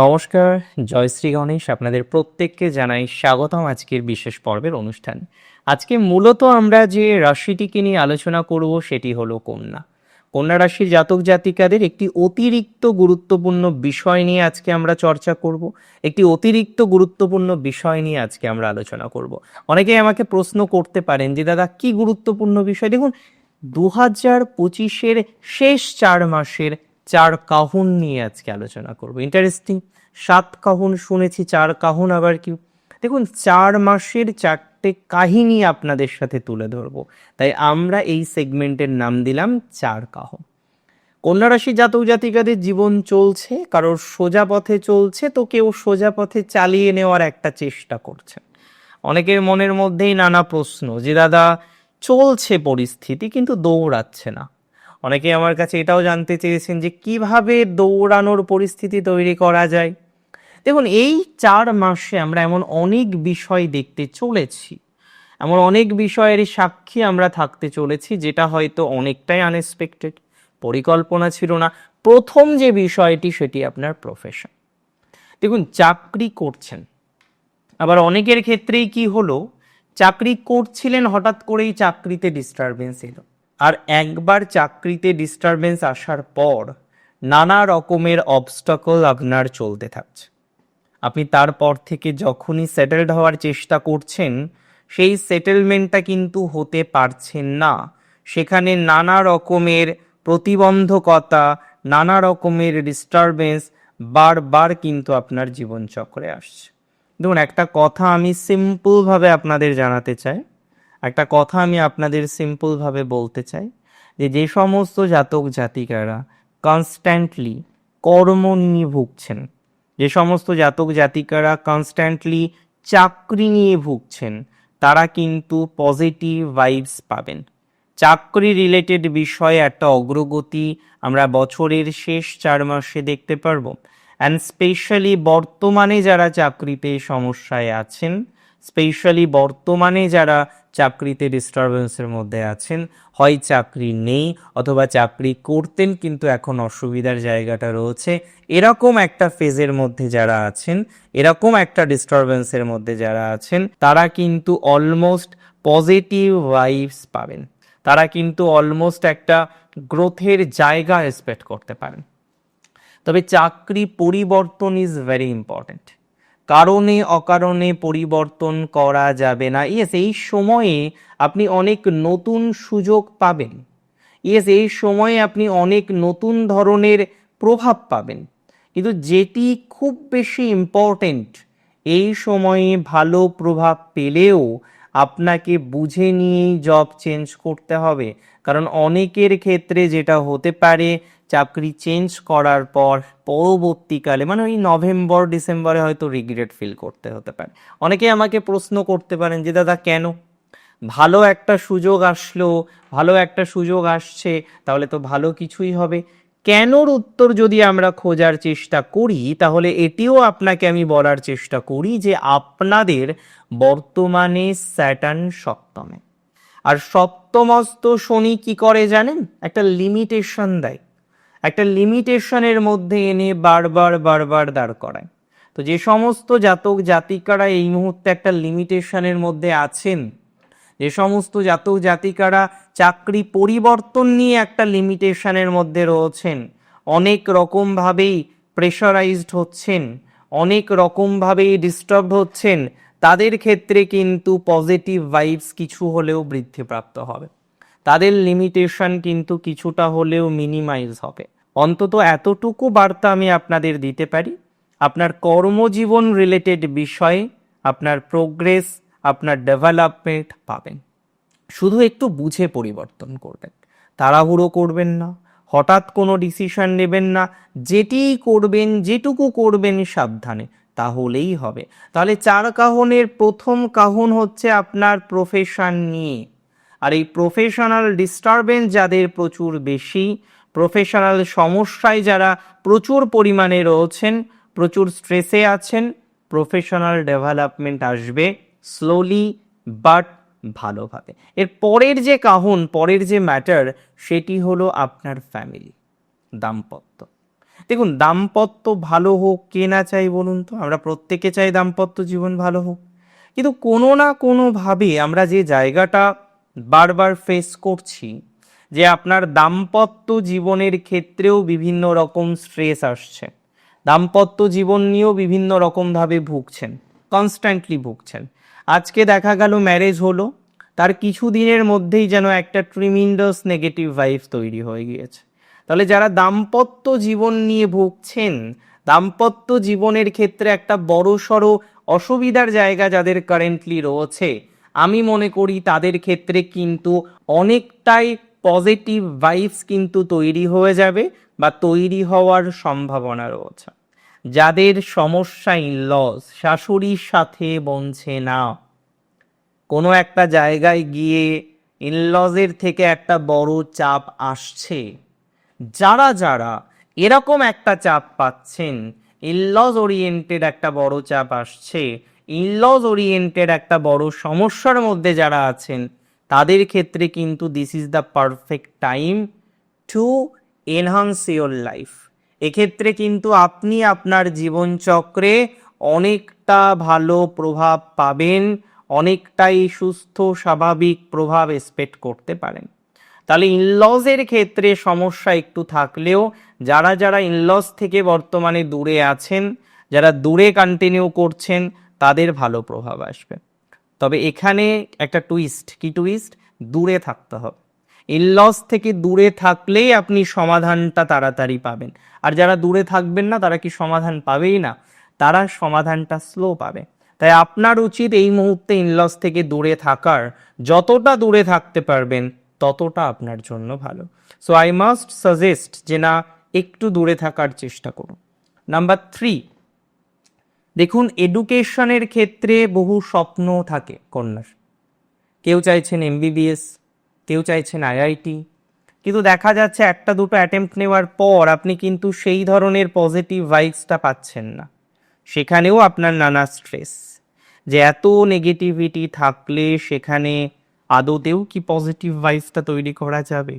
নমস্কার জয়শ্রী গণেশ আপনাদের প্রত্যেককে জানাই স্বাগতম আজকের বিশেষ পর্বের অনুষ্ঠান। আজকে মূলত আমরা যে রাশিটিকে নিয়ে আলোচনা করব সেটি হলো কন্যা। কন্যা রাশির জাতক জাতিকাদের একটি অতিরিক্ত গুরুত্বপূর্ণ বিষয় নিয়ে আজকে আমরা চর্চা করব। একটি অতিরিক্ত গুরুত্বপূর্ণ বিষয় নিয়ে আজকে আমরা আলোচনা করব। অনেকেই আমাকে প্রশ্ন করতে পারেন যে, দাদা, কি গুরুত্বপূর্ণ বিষয়? দেখুন দু হাজার পঁচিশের শেষ চার মাসের চার কাহুন নিয়ে আজকে আলোচনা করব। ইন্টারেস্টিং সাত কাহুন শুনেছি, চার কাহুন আবার কি? দেখুন, চার মাসের চারটে কাহিনী আপনাদের সাথে তুলে ধরবো। তাই আমরা এই সেগমেন্টের নাম দিলাম চার কাহন। কন্যা রাশি জাতক জাতিকাদের জীবন চলছে, কারোর সোজা পথে চলছে, তো কেউ সোজা পথে চালিয়ে নেওয়ার একটা চেষ্টা করছে। অনেকের মনের মধ্যেই নানা প্রশ্ন, যে দাদা চলছে পরিস্থিতি, কিন্তু দৌড়াচ্ছে না। অনেকে আমার কাছে এটাও জানতে চেয়েছেন যে কীভাবে দৌড়ানোর পরিস্থিতি তৈরি করা যায়। দেখুন, এই চার মাসে আমরা এমন অনেক বিষয় দেখতে চলেছি। এমন অনেক বিষয়ের সাক্ষী আমরা থাকতে চলেছি, যেটা হয়তো অনেকটাই আনএক্সপেক্টেড পরিকল্পনা ছিল না। প্রথম যে বিষয়টি, সেটি আপনার প্রফেশন দেখুন, চাকরি করছেন। আবার অনেকের ক্ষেত্রেই কি হলো, চাকরি করছিলেন, হঠাৎ করেই চাকরিতে ডিস্টারবেন্স এলো। আর একবার চাকরিতে ডিস্টারবেন্স আসার পর নানা রকমের অবস্টাকল আপনার চলতে থাকছে। আপনি তারপর থেকে যখনই সেটেলড হওয়ার চেষ্টা করছেন, সেই সেটেলমেন্টটা কিন্তু হতে পারছেন না। সেখানে নানা রকমের প্রতিবন্ধকতা, নানা রকমের ডিস্টারবেন্স বারবার কিন্তু আপনার জীবনচক্রে আসছে। দেখুন, একটা কথা আমি সিম্পলভাবে আপনাদের জানাতে চাই। একটা কথা আমি আপনাদের সিম্পলভাবে বলতে চাই, যে যে সমস্ত জাতক জাতিকারা কনস্ট্যান্টলি কর্ম নিয়ে ভুগছেন, যে সমস্ত জাতক জাতিকারা কনস্ট্যান্টলি চাকরি নিয়ে ভুগছেন, তারা কিন্তু পজিটিভ ভাইবস পাবেন। চাকরি রিলেটেড বিষয়ে একটা অগ্রগতি আমরা বছরের শেষ চার মাসে দেখতে পারব। অ্যান্ড স্পেশালি বর্তমানে যারা চাকরিতে সমস্যায় আছেন স্পেশালি বর্তমানে যারা চাকরিতে ডিস্টারবেন্সের মধ্যে আছেন। হয় চাকরি নেই অথবা চাকরি করতেন কিন্তু এখন অসুবিধার জায়গাটা রয়েছে। এরকম একটা ফেজের মধ্যে যারা আছেন, এরকম একটা ডিস্টারবেন্সের মধ্যে যারা আছেন, তারা কিন্তু অলমোস্ট পজিটিভ ভাইবস পাবেন। তারা কিন্তু অলমোস্ট একটা গ্রোথের জায়গা এক্সপেক্ট করতে পারেন। তবে চাকরি পরিবর্তন ইজ ভেরি ইম্পর্ট্যান্ট কারণে, অকারণে পরিবর্তন করা যাবে না। ইয়েস, এই সময়ে আপনি অনেক নতুন সুযোগ পাবেন। ইয়েস, এই সময়ে আপনি অনেক নতুন ধরনের প্রভাব পাবেন। কিন্তু যেটি খুব বেশি ইম্পর্টেন্ট এই সময়ে ভালো প্রভাব পেলেও আপনাকে বুঝে নিয়েই জব চেঞ্জ করতে হবে। কারণ অনেকের ক্ষেত্রে যেটা হতে পারে চাকরি চেঞ্জ করার পর পরবর্তীকালে মানে ওই নভেম্বর ডিসেম্বরে হয়তো রিগ্রেট ফিল করতে হতে পারে। অনেকে আমাকে প্রশ্ন করতে পারেন যে, দাদা, কেন? ভালো একটা সুযোগ আসলো, ভালো একটা সুযোগ আসছে, তাহলে তো ভালো কিছুই হবে। কেনর উত্তর যদি আমরা খোঁজার চেষ্টা করি, তাহলে এটিও আপনাকে আমি বলার চেষ্টা করি যে, আপনাদের বর্তমানে স্যাটার্ন সপ্তমে। আর সপ্তমস্ত শনি কি করে জানেন? একটা লিমিটেশন দেয়। একটা লিমিটেশনের মধ্যে এনে বারবার বারবার দাঁড় করায়। তো যে সমস্ত জাতক জাতিকারা এই মুহূর্তে একটা লিমিটেশনের মধ্যে আছেন, যে সমস্ত জাতক জাতিকারা চাকরি পরিবর্তন নিয়ে একটা লিমিটেশনের মধ্যে রয়েছেন, অনেক রকমভাবেই প্রেশারাইজড হচ্ছেন, অনেক রকমভাবেই ডিস্টার্ব হচ্ছেন, তাদের ক্ষেত্রে কিন্তু পজিটিভ ভাইবস কিছু হলেও বৃদ্ধিপ্রাপ্ত হবে। তাদের লিমিটেশন কিন্তু কিছুটা হলেও মিনিমাইজ হবে। অন্তত এতটুকু বার্তা আমি আপনাদের দিতে পারি, আপনার কর্মজীবন রিলেটেড বিষয়ে আপনার প্রোগ্রেস আপনার ডেভেলপমেন্ট পাবেন। শুধু একটু বুঝে পরিবর্তন করবেন, তাড়াহুড়ো করবেন না, হঠাৎ কোনো ডিসিশন নেবেন না, যেটি করবেন, যেটুকু করবেন সাবধানে, তাহলেই হবে। তাহলে চার কাহনের প্রথম কাহন হচ্ছে আপনার প্রফেশন নিয়ে। আর এই প্রফেশনাল ডিস্টারবেন্স যাদের প্রচুর বেশি প্রফেশনাল সমস্যায় যারা প্রচুর পরিমাণে রয়েছেন, প্রচুর স্ট্রেসে আছেন প্রফেশনাল ডেভেলপমেন্ট আসবে স্লোলি বাট ভালোভাবে। এর পরের যে কাহন, পরের যে ম্যাটার সেটি হলো আপনার ফ্যামিলি দাম্পত্য। দেখুন, দাম্পত্য ভালো হোক, কে না চাই বলুন তো, আমরা প্রত্যেকে চাই দাম্পত্য জীবন ভালো হোক। কিন্তু কোনো না কোনোভাবে আমরা যে জায়গাটা বারবার ফেস করছি যে আপনার দাম্পত্য জীবনের ক্ষেত্রেও বিভিন্ন রকম স্ট্রেস আসছে। দাম্পত্য জীবন নিয়েও বিভিন্ন রকমভাবে ভুগছেন কনস্ট্যান্টলি ভুগছেন। আজকে দেখা গেল ম্যারেজ হলো, তার কিছু দিনের মধ্যেই যেন একটা ট্রিমিন্ডাস নেগেটিভ ভাইব তৈরি হয়ে গিয়েছে। তাহলে যারা দাম্পত্য জীবন নিয়ে ভুগছেন, দাম্পত্য জীবনের ক্ষেত্রে একটা বড় সড়ো অসুবিধার জায়গা যাদের কারেন্টলি রয়েছে আমি মনে করি তাদের ক্ষেত্রে কিন্তু অনেকটাই পজিটিভ ভাইবস কিন্তু তৈরি হয়ে যাবে বা তৈরি হওয়ার সম্ভাবনা রয়েছে। যাদের সমস্যা ইনলস শাশুড়ির সাথে বনছে না। কোনো একটা জায়গায় গিয়ে ইনলজের থেকে একটা বড় চাপ আসছে। যারা যারা এরকম একটা চাপ পাচ্ছেন ইনলজ ওরিয়েন্টেড একটা বড় চাপ আসছে ইনলজ ওরিয়েন্টেড একটা বড় সমস্যার মধ্যে যারা আছেন, তাদের ক্ষেত্রে কিন্তু this is the perfect time to enhance your life এক্ষেত্রে কিন্তু আপনি আপনার জীবনচক্রে অনেকটা ভালো প্রভাব পাবেন, অনেকটাই সুস্থ, স্বাভাবিক প্রভাব এক্সপেক্ট করতে পারেন। তাহলে ইনলজের ক্ষেত্রে সমস্যা একটু থাকলেও, যারা যারা ইনলজ থেকে বর্তমানে দূরে আছেন, যারা দূরে কন্টিনিউ করছেন তাদের ভালো প্রভাব আসবে। তবে এখানে একটা টুইস্ট কি টুইস্ট দূরে থাকতে হবে। ইনলস থেকে দূরে থাকলেই আপনি সমাধানটা তাড়াতাড়ি পাবেন। আর যারা দূরে থাকবেন না, তারা কি সমাধান পাবেই না? তারা সমাধানটা স্লো পাবে। তাই আপনার উচিত এই মুহূর্তে ইনলস থেকে দূরে থাকার, যতটা দূরে থাকতে পারবেন, ততটা আপনার জন্য ভালো। সো আই মাস্ট সাজেস্ট যে না, একটু দূরে থাকার চেষ্টা করুন। নাম্বার থ্রি দেখুন এডুকেশনের ক্ষেত্রে বহু স্বপ্ন থাকে কন্যার। কেউ চাইছেন এমবিবিএস কেউ চাইছেন আইআইটি কিন্তু দেখা যাচ্ছে একটা দুটো অ্যাটেম্প্ট নেওয়ার পর আপনি কিন্তু সেই ধরনের পজিটিভ ভাইবসটা পাচ্ছেন না। সেখানেও আপনার নানা স্ট্রেস যে এত নেগেটিভিটি থাকলে সেখানে আদতেও কি পজিটিভ ভাইবসটা তৈরি করা যাবে?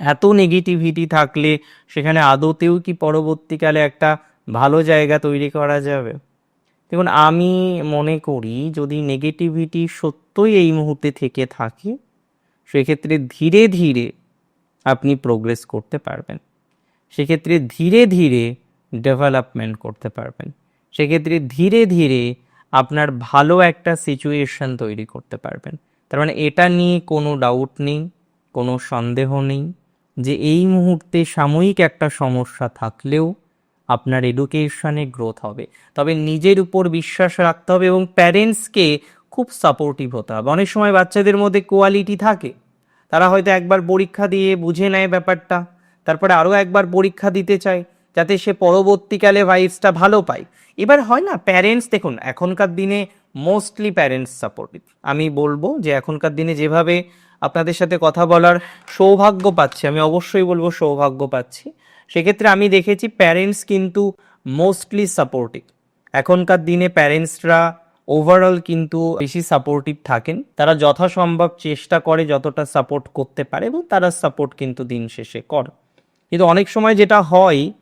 এত নেগেটিভিটি থাকলে সেখানে আদতেও কি পরবর্তীকালে একটা ভালো জায়গা তৈরি করা যাবে। দেখুন, আমি মনে করি যদি নেগেটিভিটি সত্যই এই মুহূর্তে থেকে থাকে, সেক্ষেত্রে ধীরে ধীরে আপনি প্রোগ্রেস করতে পারবেন। সেক্ষেত্রে ধীরে ধীরে ডেভেলপমেন্ট করতে পারবেন। সেক্ষেত্রে ধীরে ধীরে আপনার ভালো একটা সিচুয়েশন তৈরি করতে পারবেন। তার মানে এটা নিয়ে কোনো ডাউট নেই, কোনো সন্দেহ নেই যে এই মুহূর্তে সাময়িক একটা সমস্যা থাকলেও আপনার এডুকেশনে গ্রোথ হবে। তবে নিজের উপর বিশ্বাস রাখতে হবে এবং প্যারেন্টসকে খুব সাপোর্টিভ হতে হবে। অনেক সময় বাচ্চাদের মধ্যে কোয়ালিটি থাকে। তারা হয়তো একবার পরীক্ষা দিয়ে বুঝে নেয় ব্যাপারটা, তারপরে আরও একবার পরীক্ষা দিতে চায়, যাতে সে পরবর্তীকালে ভাইবসটা ভালো পায়। এবার হয় না প্যারেন্টস দেখুন, এখনকার দিনে মোস্টলি প্যারেন্টস সাপোর্টিভ আমি বলব যে এখনকার দিনে যেভাবে আপনাদের সাথে কথা বলার সৌভাগ্য পাচ্ছি, আমি অবশ্যই বলব সৌভাগ্য পাচ্ছি। সেক্ষেত্রে আমি দেখেছি প্যারেন্টস কিন্তু মোস্টলি সাপোর্টিভ এখনকার দিনে প্যারেন্টসরা ওভারঅল কিন্তু বেশি সাপোর্টিভ থাকেন। তারা যথাসম্ভব চেষ্টা করে যতটা সাপোর্ট করতে পারে এবং তারা সাপোর্ট কিন্তু দিন শেষে করে। কিন্তু অনেক সময় যেটা হয়,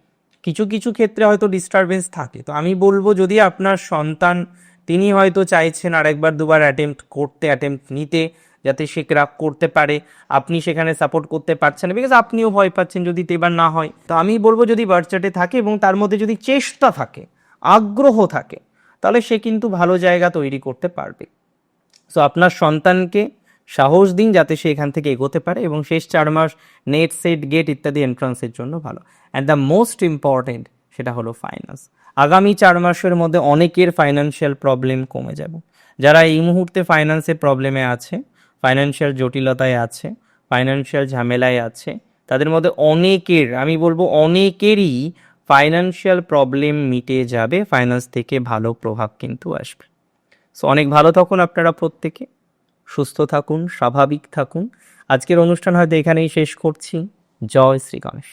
কিছু কিছু ক্ষেত্রে হয়তো ডিস্টারবেন্স থাকে। তো আমি বলব, যদি আপনার সন্তান, তিনি হয়তো চাইছেন আরেকবার দুবার অ্যাটেম্প্ট করতে অ্যাটেম্প্ট নিতে যাতে সে ক্রাক করতে পারে। আপনি সেখানে সাপোর্ট করতে পারছেন বিকজ আপনিও ভয় পাচ্ছেন যদি এবার না হয়। তো আমি বলব যদি বার্থচার্টে থাকে এবং তার মধ্যে যদি চেষ্টা থাকে, আগ্রহ থাকে, তাহলে সে কিন্তু ভালো জায়গা তৈরি করতে পারবে। সো আপনার সন্তানকে সাহস দিন যাতে সে এখান থেকে এগোতে পারে এবং শেষ চার মাস নেট, সেট, গেট ইত্যাদি এন্ট্রান্সের জন্য ভালো। অ্যান্ড দ্য মোস্ট ইম্পর্টেন্ট সেটা হলো ফাইন্যান্স আগামী চার মাসের মধ্যে অনেকের ফাইন্যান্সিয়াল প্রবলেম কমে যাবে। যারা এই মুহূর্তে ফাইন্যান্সের প্রবলেমে আছে ফাইন্যান্সিয়াল জটিলতায় আছে ফাইন্যান্সিয়াল ঝামেলায় আছে, তাদের মধ্যে অনেকের, আমি বলব অনেকেরই ফাইন্যান্সিয়াল প্রবলেম মিটে যাবে ফাইন্যান্স থেকে ভালো প্রভাব কিন্তু আসবে। সো অনেক ভালো থাকুন আপনারা প্রত্যেকে, সুস্থ থাকুন, স্বাভাবিক থাকুন। আজকের অনুষ্ঠান হয়তো এখানেই শেষ করছি। জয় শ্রী গণেশ।